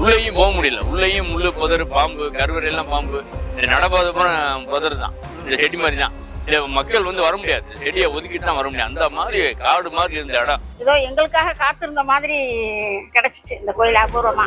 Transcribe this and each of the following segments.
உள்ளேயும் போக முடியல. உள்ளேயும் முள்ளு புதர் பாம்பு கருவறை எல்லாம் பாம்பு. இந்த நடப்பாத புதர் தான். இந்த செடி மாதிரி தான். இந்த மக்கள் வந்து வர முடியாது. செடியை ஒதுக்கிட்டு தான் வர முடியாது அந்த மாதிரி காடு மாதிரி இருந்த இடம். ஏதோ எங்களுக்காக காத்திருந்த மாதிரி கிடைச்சிச்சு இந்த கோயில் அபூர்வமா.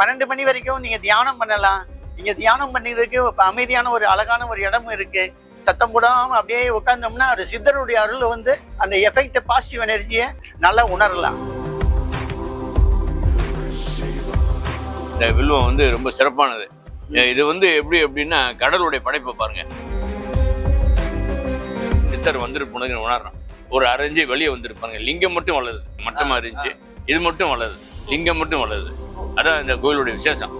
பன்னெண்டு மணி வரைக்கும் நீங்க தியானம் பண்ணலாம். நீங்க தியானம் பண்ணிருக்கு அமைதியான ஒரு அழகான ஒரு இடமும் இருக்கு. சத்தம் போடாம அப்படியே உட்கார்ந்தோம்னா ஒரு சித்தருடைய அருள் வந்து அந்த எஃபெக்ட் பாசிட்டிவ் எனர்ஜியை நல்லா உணரலாம். இந்த வில்வம் வந்து ரொம்ப சிறப்பானது. இது வந்து எப்படி எப்படின்னா கடவுளுடைய படைப்பை பாருங்க. சித்தர் வந்துட்டு போனதுன்னு உணர்றோம் ஒரு அரைஞ்சு வெளியே வந்திருப்பாங்க. லிங்கம் மட்டும் வளருது. மட்டமா இருந்துச்சு. இது மட்டும் வளருது. லிங்கம் மட்டும் வளருது. அதான் இந்த கோயிலுடைய விசேஷம்.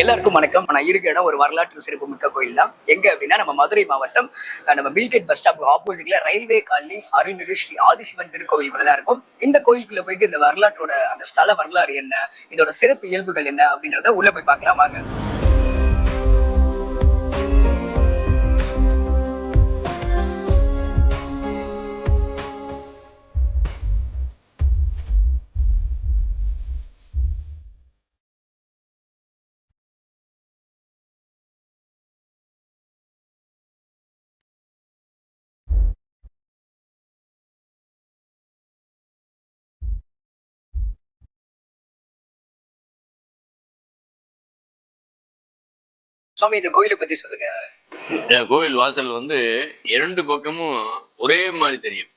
எல்லாருக்கும் வணக்கம். நான் இருக்க இடம் ஒரு வரலாற்று சிறப்பு மிக்க கோயில் தான். எங்க அப்படின்னா நம்ம மதுரை மாவட்டம் நம்ம பில்கேட் பஸ் ஸ்டாப் ஆப்போசிட்ல ரயில்வே காலனி அருள்மிகு ஸ்ரீ ஆதிசிவன் திருக்கோயில் தான் இருக்கும். இந்த கோயிலுக்குள்ள போயிட்டு இந்த வரலாற்றோட அந்த ஸ்தல வரலாறு என்ன இதோட சிறப்பு இயல்புகள் என்ன அப்படின்றத உள்ள போய் பார்க்கலாம்? வாங்க சுவாமி இந்த கோயிலை பத்தி சொல்லுங்க. இந்த கோவில் வாசல் வந்து இரண்டு பக்கமும் ஒரே மாதிரி தெரியும்.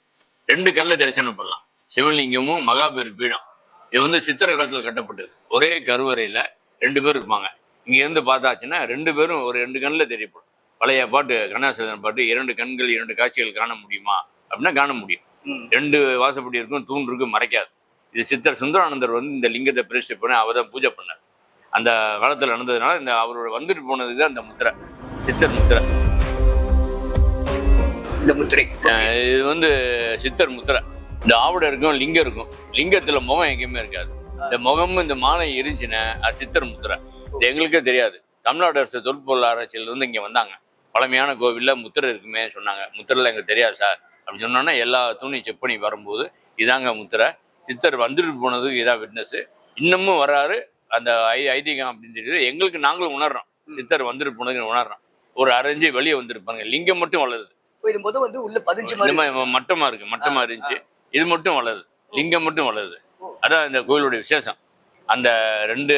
ரெண்டு கல்ல தரிசனம் பண்ணலாம். சிவலிங்கமும் மகாபெரு பீடம். இது வந்து சித்திர காலத்தில் கட்டப்பட்டது. ஒரே கருவறையில ரெண்டு பேர் இருப்பாங்க. இங்க இருந்து பார்த்தாச்சுன்னா ரெண்டு பேரும் ஒரு ரெண்டு கண்ணில் தெரியப்படும். பழைய பாட்டு கண்ணாசதன் பாட்டு இரண்டு கண்கள் இரண்டு காட்சிகள் காண முடியுமா? அப்படின்னா காண முடியும். ரெண்டு வாசப்படி இருக்கும் தூண் இருக்கும் மறைக்காது. இது சித்தர் சுந்தரானந்தர் வந்து இந்த லிங்கத்தை பிரதிஷ்டை பண்ணி அவர் தான் பூஜை பண்ணார். அந்த காலத்தில் நடந்ததுனால இந்த அவரோட வந்துட்டு போனது தான் இந்த முத்திரை. சித்தர் முத்திரை. இந்த முத்திரை. இது வந்து சித்தர் முத்திரை. இந்த ஆவிட இருக்கும் லிங்கம் இருக்கும். லிங்கத்துல முகம் எங்கேயுமே இருக்காது. இந்த முகமும் இந்த மாலை இருந்துச்சுன்னா அது சித்தர் முத்திரை. இது எங்களுக்கே தெரியாது. தமிழ்நாடு அரசு தொல்பொருள் ஆராய்ச்சியில இருந்து இங்க வந்தாங்க. பழமையான கோவில்ல முத்திரை இருக்குமே சொன்னாங்க. முத்திரைல எங்களுக்கு தெரியாது சார். அப்படின்னு சொன்னோன்னா எல்லா துணியும் செக் பண்ணி வரும்போது இதாங்க முத்திரை. சித்தர் வந்துட்டு போனதுக்கு இதான் விட்னஸ் இன்னமும் வராரு. அந்த ஐ ஐதீகம் அப்படின்னு தெரியுது எங்களுக்கு நாங்களும் உணர்றோம். சித்தர் வந்துட்டு போனதுக்கு உணர்றோம். ஒரு அரைஞ்சு வெளியே வந்திருப்பாங்க லிங்கம் மட்டும் வளருது. இது வந்து உள்ள பதிஞ்சு மட்டமா இருக்கு மட்டமா இருந்துச்சு. இது மட்டும் வளருது லிங்கம் மட்டும் வளருது. அதான் இந்த கோயிலுடைய விசேஷம். அந்த ரெண்டு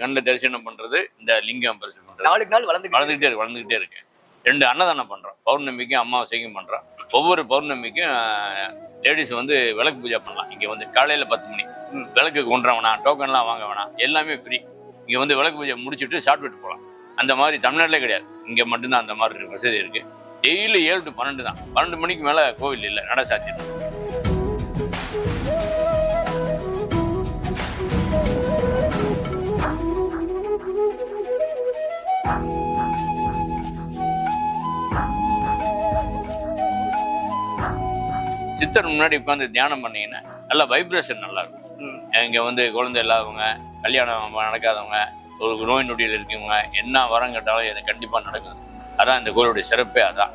கண்ணில் தரிசனம் பண்றது இந்த லிங்கம் தரிசனம் பண்றது. நாளுக்கு நாள் வளர்ந்து வளர்ந்துக்கிட்டே இருக்கு வளர்ந்துக்கிட்டே இருக்கு. ரெண்டு அன்னதானம் பண்றோம். பௌர்ணமிக்கும் அமாவாசைக்கும் பண்றோம். ஒவ்வொரு பௌர்ணமிக்கும் லேடிஸ் வந்து விளக்கு பூஜை பண்ணலாம். இங்க வந்து காலையில பத்து மணி. விளக்கு கொண்டு வேணாம் டோக்கன்லாம் வாங்க வேணாம். எல்லாமே ஃப்ரீ இங்க வந்து விளக்கு பூஜை முடிச்சுட்டு விட்டு போகலாம் அந்த மாதிரி தமிழ்நாட்டிலே கிடையாது. இங்க மட்டும்தான் அந்த மாதிரி வசதி இருக்கு. டெய்லி ஏழு டு பன்னெண்டு தான். பன்னெண்டு மணிக்கு மேல கோவில் இல்லை. நட சாத்தியம் சித்தர் முன்னாடி உட்காந்து தியானம் பண்ணீங்கன்னா நல்லா வைப்ரேஷன் நல்லா இருக்கும். இங்க வந்து குழந்தை இல்லாதவங்க கல்யாணம் நடக்காதவங்க ஒரு நோய் நொடியில் இருக்கவங்க என்ன வரம் கேட்டாலும் இது கண்டிப்பா நடக்கும். அதான் இந்த கோயிலுடைய சிறப்பே அதான்.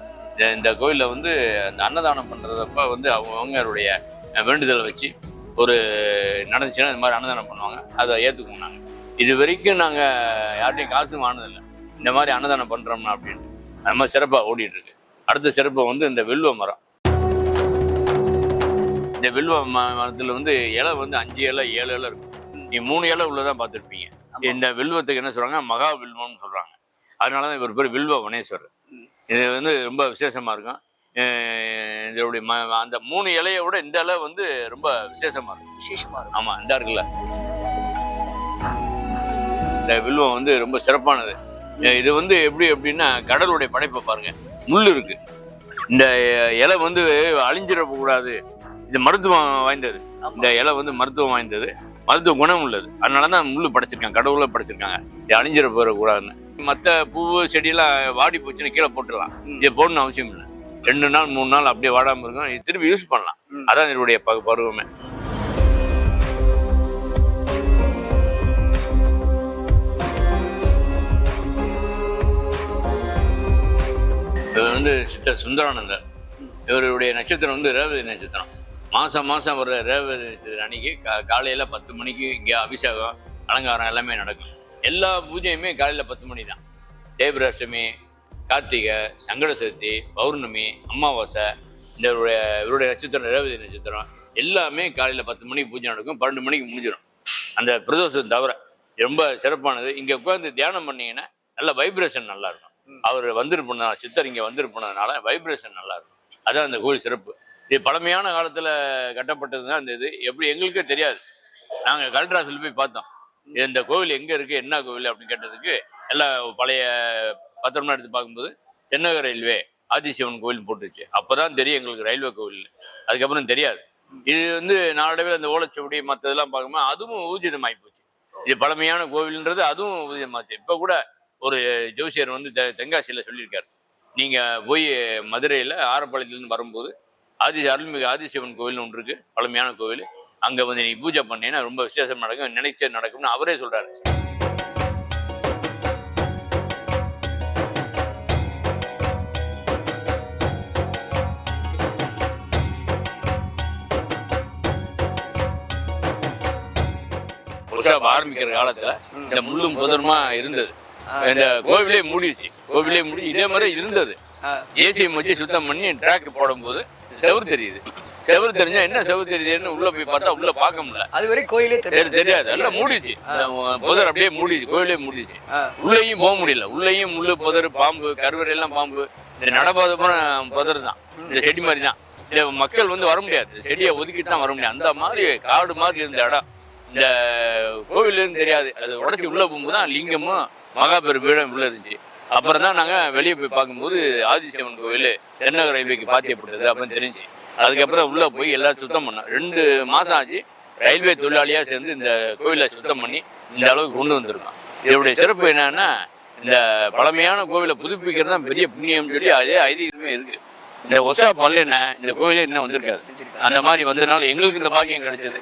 இந்த- கோயில்ல வந்து அந்த அன்னதானம் பண்றதப்ப வந்து அவங்களுடைய வேண்டுதலை வச்சு ஒரு நடந்துச்சுன்னா இந்த மாதிரி அன்னதானம் பண்ணுவாங்க. அதை ஏற்றுக்குவோம் நாங்கள் இது வரைக்கும் நாங்கள் யார்ட்டையும் காசும் வாங்கினதில்லை. இந்த மாதிரி அன்னதானம் பண்ணுறோம்னா அப்படின்னு. அது மாதிரி சிறப்பாக ஓடிட்டு இருக்கு. அடுத்த சிறப்பு வந்து இந்த வில்வ மரம். இந்த வில்வ மரத்துல வந்து இலை வந்து அஞ்சு இலை ஏழு இலை இருக்கும். நீ மூணு இலை உள்ளதான் பார்த்துருப்பீங்க. இந்த வில்வத்துக்கு என்ன சொல்றாங்க? மகா வில்வம்னு சொல்றாங்க. அதனால தான் இவர் பேர் வில்வ வனேஸ்வரர். இது வந்து ரொம்ப விசேஷமா இருக்கும். இதோடைய ம- அந்த மூணு இலையை விட இந்த இலை வந்து ரொம்ப விசேஷமா இருக்கும். விசேஷமா இருக்கும். ஆமா இந்த இருக்குல்ல. இந்த வில்வம் வந்து ரொம்ப சிறப்பானது. இது வந்து எப்படி எப்படின்னா கடவுளுடைய படைப்பை பாருங்க. முள் இருக்கு. இந்த இலை வந்து அழிஞ்சிட கூடாது இது மருத்துவம் வாய்ந்தது. இந்த இலை வந்து மருத்துவம் வாய்ந்தது. மருத்துவ குணம் உள்ளது. அதனால தான் முள் படைச்சிருக்காங்க கடவுளை படைச்சிருக்காங்க. இது அழிஞ்சிட போயிடக்கூடாதுன்னு மற்ற பூவு செடியெல்லாம் வாடி போச்சுன்னா கீழே போட்டுடலாம். இங்கே போடணும்னு அவசியம் இல்லை. ரெண்டு நாள் மூணு நாள் அப்படியே வாடாமல் இருக்கும். இது திருப்பி யூஸ் பண்ணலாம். அதான் இதனுடைய பருவமே. இவர் வந்து சித்த சுந்தரானந்தர். இவருடைய நட்சத்திரம் வந்து ரேவதி நட்சத்திரம். மாதம் மாதம் வர்ற ரேவதி நட்சத்திரம் அன்னைக்கு கா காலையில் பத்து மணிக்கு இங்கே அபிஷேகம் அலங்காரம் எல்லாமே நடக்கும். எல்லா பூஜையுமே காலையில் பத்து மணி தான். தேவராஷ்டமி கார்த்திகை சங்கட சதுர்த்தி பௌர்ணமி அமாவாசை இந்த இவருடைய இவருடைய நட்சத்திரம் ரேவதி நட்சத்திரம் எல்லாமே காலையில் பத்து மணிக்கு பூஜை நடக்கும் பன்னெண்டு மணிக்கு முடிஞ்சிடும். அந்த பிரதோஷம் தவிர ரொம்ப சிறப்பானது. இங்கே உட்காந்து தியானம் பண்ணீங்கன்னா நல்ல வைப்ரேஷன் நல்லா இருக்கும். அவர் வந்திருப்போனால சித்தர் இங்கே வந்திருப்போனதுனால வைப்ரேஷன் நல்லா இருக்கும். அதான் அந்த கோயில் சிறப்பு. இது பழமையான காலத்தில் கட்டப்பட்டது தான் இந்த இது. எப்படி எங்களுக்கே தெரியாது. நாங்கள் கலெக்டர் போய் பார்த்தோம். இந்த கோவில் எங்கே இருக்குது என்ன கோவில் அப்படின்னு கேட்டதுக்கு எல்லாம் பழைய பத்திரம்லாம் எடுத்து பார்க்கும்போது தென்னக ரயில்வே ஆதிசிவன் கோவில் போட்டுருச்சு. அப்போ தான் தெரியும் எங்களுக்கு ரயில்வே கோவில் அதுக்கப்புறம் தெரியாது. இது வந்து நாளடைவில் அந்த ஓலைச்சுவடி மற்றதெல்லாம் பார்க்கும்போது அதுவும் ஊர்ஜிதமாகி போச்சு. இது பழமையான கோவில்ன்றது அதுவும் ஊர்ஜிதமாச்சு. இப்போ கூட ஒரு ஜோசியர் வந்து தெ தென்காசியில் சொல்லியிருக்காரு. நீங்கள் போய் மதுரையில் ஆரப்பாளையத்துலேருந்து வரும்போது ஆதி அருள்மிகு ஆதிசிவன் கோவில்னு ஒன்று இருக்கு பழமையான கோவில் அங்கே வந்து நீ பூஜை பண்ணீங்கன்னா ரொம்ப விசேஷம் நடக்கும் நினைச்சது நடக்கும்னு அவரே சொல்கிறாரு ஆரம்பிக்கிற காலத்துல இந்த முள்ளும் புதருமா இருந்தது. இந்த கோவிலே மூடிடுச்சு. கோவிலே மூடி இதே மாதிரி இருந்தது. ஏசிஎம் வச்சு சுத்தம் பண்ணி ட்ராக் போடும்போது செவுரு தெரியுது. செவுரு தெரிஞ்சா என்ன செவுரு தெரியுதுன்னு உள்ள போய் பார்த்தா உள்ள பார்க்க முடியல. அது வரை கோயிலே தெரி- தெரியும் தெரியாது. எல்லாம் மூடிச்சு புதர் அப்படியே மூடிச்சு கோவிலே மூடிச்சு உள்ளேயும் போக முடியல. உள்ளேயும் முள்ளு புதர் பாம்பு கருவறை எல்லாம் பாம்பு. இந்த நடபாதமான புதர் தான். இந்த செடி மாதிரி தான். இந்த மக்கள் வந்து வர முடியாது. செடியை ஒதுக்கிட்டு தான் வர முடியாது. அந்த மாதிரி காடு மாதிரி இருந்த இடம். இந்த கோவிலும் தெரியாது. அது உடச்சி உள்ள போகும்போது தான் லிங்கமும் மகாபெரு பீடம் உள்ள இருந்துச்சு. அப்புறம் தான் நாங்கள் வெளியே போய் பார்க்கும்போது ஆதிசிவன் கோவில் தென்னக ரயில்வேக்கு பாத்தியப்பட்டது அப்படின்னு தெரிஞ்சு. அதுக்கப்புறம் உள்ளே போய் எல்லாம் சுத்தம் பண்ணோம். ரெண்டு மாதம் ஆச்சு ரயில்வே தொழிலாளியாக சேர்ந்து இந்த கோவிலை சுத்தம் பண்ணி இந்த அளவுக்கு கொண்டு வந்திருக்கோம். இதனுடைய சிறப்பு என்னன்னா இந்த பழமையான கோவிலை புதுப்பிக்கிறது தான் பெரிய புண்ணியம் சொல்லி அதே ஐதீகமே இருக்கு. இந்த ஒசா பல்லென்ன இந்த கோவிலே இன்னும் வந்திருக்காது. அந்த மாதிரி வந்ததுனால எங்களுக்கு இந்த பாக்கியம் கிடைச்சது.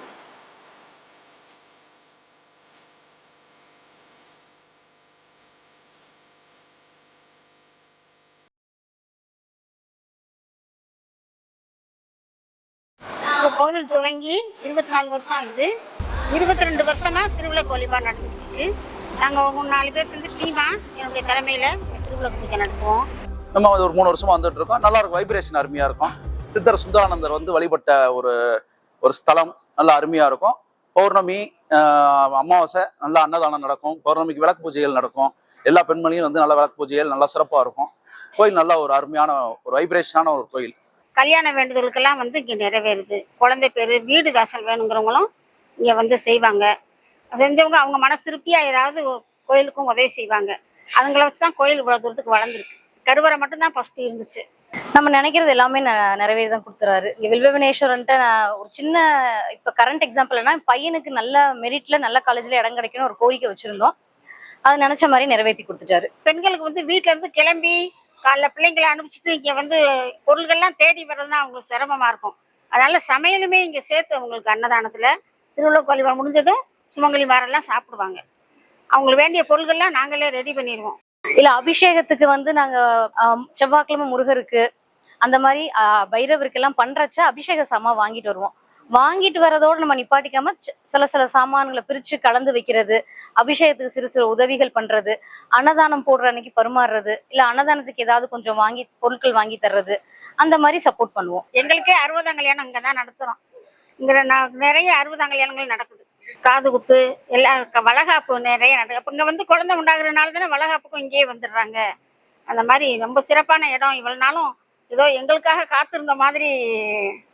கோவில் துவங்கி இருபத்தி நாலு வருஷம் ஆகுது. இருபத்தி ரெண்டு வருஷமா திருவிழா கோழிபா நடந்துருக்கு நாங்கள் ஒரு நாலு பேர் சேர்ந்து டீமா என்னுடைய தலைமையில திருவிழா பூஜை நடத்துவோம். நம்ம வந்து ஒரு மூணு வருஷமா வந்துட்டு இருக்கோம். நல்லா இருக்கும். வைப்ரேஷன் அருமையா இருக்கும். சித்தர் சுந்தரானந்தர் வந்து வழிபட்ட ஒரு ஒரு ஸ்தலம் நல்லா அருமையா இருக்கும். பௌர்ணமி அமாவாசை நல்லா அன்னதானம் நடக்கும். பௌர்ணமிக்கு விளக்கு பூஜைகள் நடக்கும். எல்லா பெண்மணியும் வந்து நல்ல விளக்கு பூஜைகள் நல்லா சிறப்பாக இருக்கும். கோயில் நல்லா ஒரு அருமையான ஒரு வைப்ரேஷனான ஒரு கோயில். கல்யாண வேண்டுதலுக்கெல்லாம் வந்து இங்கே நிறைவேறுது. குழந்தை பேர் வீடு வாசல் வேணுங்கிறவங்களும் இங்கே வந்து செய்வாங்க. செஞ்சவங்க அவங்க மனசு திருப்தியாக ஏதாவது கோயிலுக்கும் உதவி செய்வாங்க. அதுங்களை வச்சு தான் கோயில் இவ்வளோ தூரத்துக்கு வளர்ந்துருக்கு. கருவறை மட்டும்தான் ஃபர்ஸ்ட் இருந்துச்சு. நம்ம நினைக்கிறது எல்லாமே நிறைவேறி தான் கொடுத்துறாரு. இங்க வில்வவினேஸ்வரன்ட்ட நான் ஒரு சின்ன இப்ப கரண்ட் எக்ஸாம்பிள்னா பையனுக்கு நல்ல மெரிட்ல நல்ல காலேஜ்ல இடம் கிடைக்கணும் ஒரு கோரிக்கை வச்சிருந்தோம். அது நினைச்ச மாதிரி நிறைவேற்றி கொடுத்துட்டாரு. பெண்களுக்கு வந்து வீட்ல இருந்து கிளம்பி காலைல பிள்ளைங்களை அனுப்பிச்சிட்டு இங்க வந்து பொருள்கள்லாம் தேடி வர்றதுன்னா அவங்களுக்கு சிரமமா இருக்கும். அதனால சமையலுமே இங்க சேர்த்து அவங்களுக்கு அன்னதானத்துல திருவிழா கோழிவா முடிஞ்சதும் சுமங்கலி மாரெல்லாம் சாப்பிடுவாங்க. அவங்களுக்கு வேண்டிய பொருள்கள்லாம் நாங்களே ரெடி பண்ணிடுவோம் இல்ல அபிஷேகத்துக்கு வந்து நாங்க செவ்வாய்க்கிழமை முருகருக்கு அந்த மாதிரி பைரவருக்கெல்லாம் பைரவருக்கு அபிஷேக சாமான் வாங்கிட்டு வருவோம். வாங்கிட்டு வரதோட நம்ம நிப்பாட்டிக்காம சில சில சாமான்களை பிரித்து கலந்து வைக்கிறது அபிஷேகத்துக்கு சிறு சிறு உதவிகள் பண்ணுறது அன்னதானம் போடுற அன்னைக்கு பரிமாறுறது இல்லை அன்னதானத்துக்கு ஏதாவது கொஞ்சம் வாங்கி பொருட்கள் வாங்கி தர்றது அந்த மாதிரி சப்போர்ட் பண்ணுவோம். எங்களுக்கே அறுபதாம் கல்யாணம் இங்கே தான் நடத்துகிறோம் இங்கே நிறைய அறுபதாம் கல்யாணங்கள் நடக்குது. காது குத்து எல்லா க- வளகாப்பு நிறைய நடக்குது. அப்போ இங்கே வந்து குழந்தை உண்டாகிறனால தானே வளகாப்புக்கும் இங்கேயே வந்துடுறாங்க. அந்த மாதிரி ரொம்ப சிறப்பான இடம். இவ்வளோ நாளும் ஏதோ எங்களுக்காக காத்திருந்த மாதிரி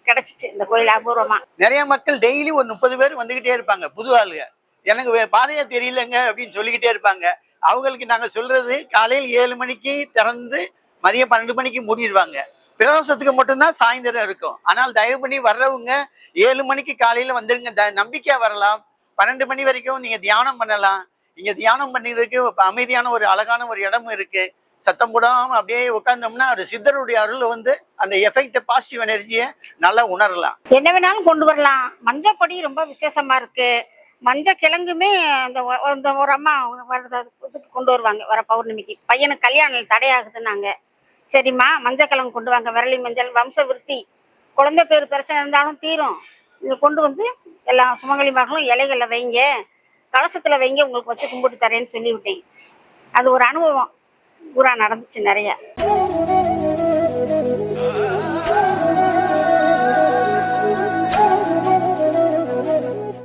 கிடைச்சிச்சு இந்த கோயில் அபூர்வமா. நிறைய மக்கள் டெய்லி ஒரு முப்பது பேர் வந்துகிட்டே இருப்பாங்க புது ஆளுங்க. எனக்கு பாதையா தெரியலங்க அப்படின்னு சொல்லிக்கிட்டே இருப்பாங்க. அவங்களுக்கு நாங்க சொல்றது காலையில் ஏழு மணிக்கு திறந்து மதியம் பன்னெண்டு மணிக்கு மூடிடுவாங்க. பிரதோஷத்துக்கு மட்டும்தான் சாயந்தரம் இருக்கும். ஆனால் தயவு பண்ணி வர்றவங்க ஏழு மணிக்கு காலையில வந்துருங்க. த- நம்பிக்கையா வரலாம். பன்னெண்டு மணி வரைக்கும் நீங்க தியானம் பண்ணலாம். இங்க தியானம் பண்ணிருக்கு அமைதியான ஒரு அழகான ஒரு இடமும் இருக்கு. சத்தம் போடாம அப்படியே உட்கார்ந்தோம்னா ஒரு சித்தருடைய அருள் வந்து அந்த எஃபெக்ட் பாசிட்டிவ் எனர்ஜியை நல்லா உணரலாம். என்ன வேணாலும் கொண்டு வரலாம். மஞ்சள் பொடி ரொம்ப விசேஷமா இருக்கு. மஞ்சள் கிழங்குமே அந்த இந்த ஒரு அம்மா இதுக்கு கொண்டு வருவாங்க வர பௌர்ணமிக்கு. பையனுக்கு கல்யாணம் தடையாகுதுன்னாங்க. சரிம்மா மஞ்சள் கிழங்கு கொண்டு வாங்க. விரலி மஞ்சள் வம்ச விருத்தி குழந்தை பேர் பிரச்சனை இருந்தாலும் தீரும். இதை கொண்டு வந்து எல்லா சுமங்கலி மகளும் இலைகளில் வைங்க. கலசத்தில் வைங்க உங்களுக்கு வச்சு கும்பிட்டு தரேன்னு சொல்லிவிட்டேன். அது ஒரு அனுபவம். பூரா நடந்துச்சு நிறைய.